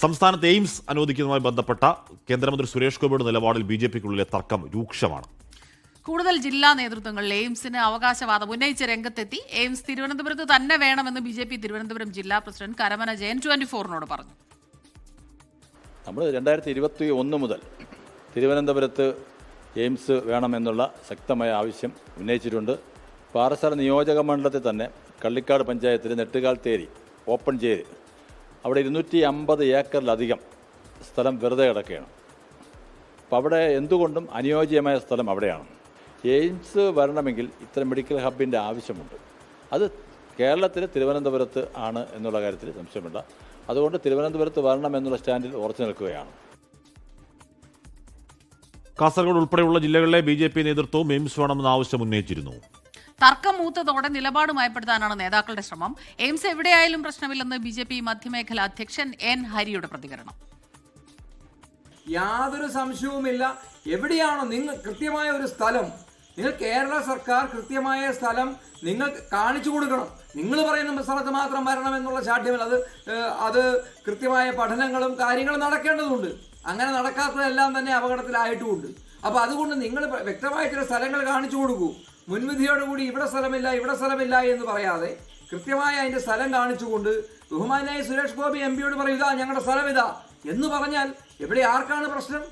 സംസ്ഥാനത്ത് എയിംസ് അനുവദിക്കുന്നതുമായി ബന്ധപ്പെട്ട കേന്ദ്രമന്ത്രി സുരേഷ് ഗോപിയുടെ നിലപാടിൽ ബി ജെ പിക്കുള്ളിലെ തർക്കം രൂക്ഷമാണ്. കൂടുതൽ ജില്ലാ നേതൃത്വങ്ങൾ എയിംസിന് അവകാശവാദം ഉന്നയിച്ച രംഗത്തെത്തി. എയിംസ് തിരുവനന്തപുരത്ത് തന്നെ വേണമെന്ന് ബി ജെ പി തിരുവനന്തപുരം ജില്ലാ പ്രസിഡന്റ് കരമന ജയൻ ട്വന്റി ഫോറിനോട് പറഞ്ഞു. നമ്മൾ രണ്ടായിരത്തി ഇരുപത്തി ഒന്ന് മുതൽ തിരുവനന്തപുരത്ത് എയിംസ് വേണമെന്നുള്ള ശക്തമായ ആവശ്യം ഉന്നയിച്ചിട്ടുണ്ട്. പാറശാല നിയോജക മണ്ഡലത്തിൽ തന്നെ കള്ളിക്കാട് പഞ്ചായത്തിൽ നെട്ടുകാൽ തേരി ഓപ്പൺ ചേരി അവിടെ ഇരുന്നൂറ്റി അമ്പത് ഏക്കറിലധികം സ്ഥലം വെറുതെ കിടക്കുകയാണ്. അപ്പോൾ അവിടെ എന്തുകൊണ്ടും അനുയോജ്യമായ സ്ഥലം അവിടെയാണ്. എയിംസ് വരണമെങ്കിൽ ഇത്തരം മെഡിക്കൽ ഹബിന്റെ ആവശ്യമുണ്ട്. അത് കേരളത്തിലെ തിരുവനന്തപുരത്ത് ആണ് എന്നുള്ള കാര്യത്തിൽ സംശയമില്ല. അതുകൊണ്ട് തിരുവനന്തപുരത്ത് വരണം എന്നുള്ള സ്റ്റാൻഡിൽ ഉറച്ചു നിൽക്കുകയാണ്. കാസർഗോഡ് ഉൾപ്പെടെയുള്ള ജില്ലകളിലെ ബി ജെ പി നേതൃത്വവും എയിംസ് വേണമെന്ന ആവശ്യം ഉന്നയിച്ചിരുന്നു. തർക്കം മൂത്തതോടെ നിലപാട് മയപ്പെടുത്താനാണ് നേതാക്കളുടെ ശ്രമം. എയിംസ് എവിടെയായാലും പ്രശ്നമില്ലെന്ന് ബി ജെ പി മധ്യമേഖല അധ്യക്ഷൻ എൻ ഹരിയുടെ പ്രതികരണം. യാതൊരു സംശയവുമില്ല. എവിടെയാണോ നിങ്ങൾ കൃത്യമായ ഒരു സ്ഥലം. നിങ്ങൾ കേരള സർക്കാർ കൃത്യമായ സ്ഥലം നിങ്ങൾ കാണിച്ചു കൊടുക്കണം. നിങ്ങൾ പറയുന്ന സ്ഥലത്ത് മാത്രം വരണം എന്നുള്ള ചാഠ്യമല്ല അത് അത് കൃത്യമായ പഠനങ്ങളും കാര്യങ്ങളും നടക്കേണ്ടതുണ്ട്. അങ്ങനെ നടക്കാത്തതെല്ലാം തന്നെ അപകടത്തിലായിട്ടുമുണ്ട്. അപ്പോൾ അതുകൊണ്ട് നിങ്ങൾ വ്യക്തമായ ചില സ്ഥലങ്ങൾ കാണിച്ചു കൊടുക്കൂ. മുൻവിധിയോടുകൂടി ഇവിടെ സ്ഥലമില്ല ഇവിടെ സ്ഥലമില്ല എന്ന് പറയാതെ കൃത്യമായി അതിന്റെ സ്ഥലം കാണിച്ചുകൊണ്ട് ബഹുമാനായ സുരേഷ് ഗോപി എം പിയോട് പറയുക ഞങ്ങളുടെ സ്ഥലം ഇതാ. എന്ന് പറഞ്ഞാൽ എവിടെ ആർക്കാണ് പ്രശ്നം?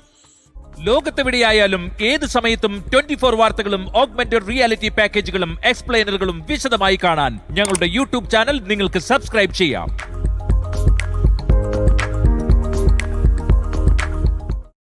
ലോകത്തെവിടെയായാലും ഏത് സമയത്തും ട്വന്റി ഫോർ വാർത്തകളും ഓഗ്മെന്റഡ് റിയാലിറ്റി പാക്കേജുകളും എക്സ്പ്ലെയിനറുകളും വിശദമായി കാണാൻ ഞങ്ങളുടെ യൂട്യൂബ് ചാനൽ നിങ്ങൾക്ക് സബ്സ്ക്രൈബ് ചെയ്യാം.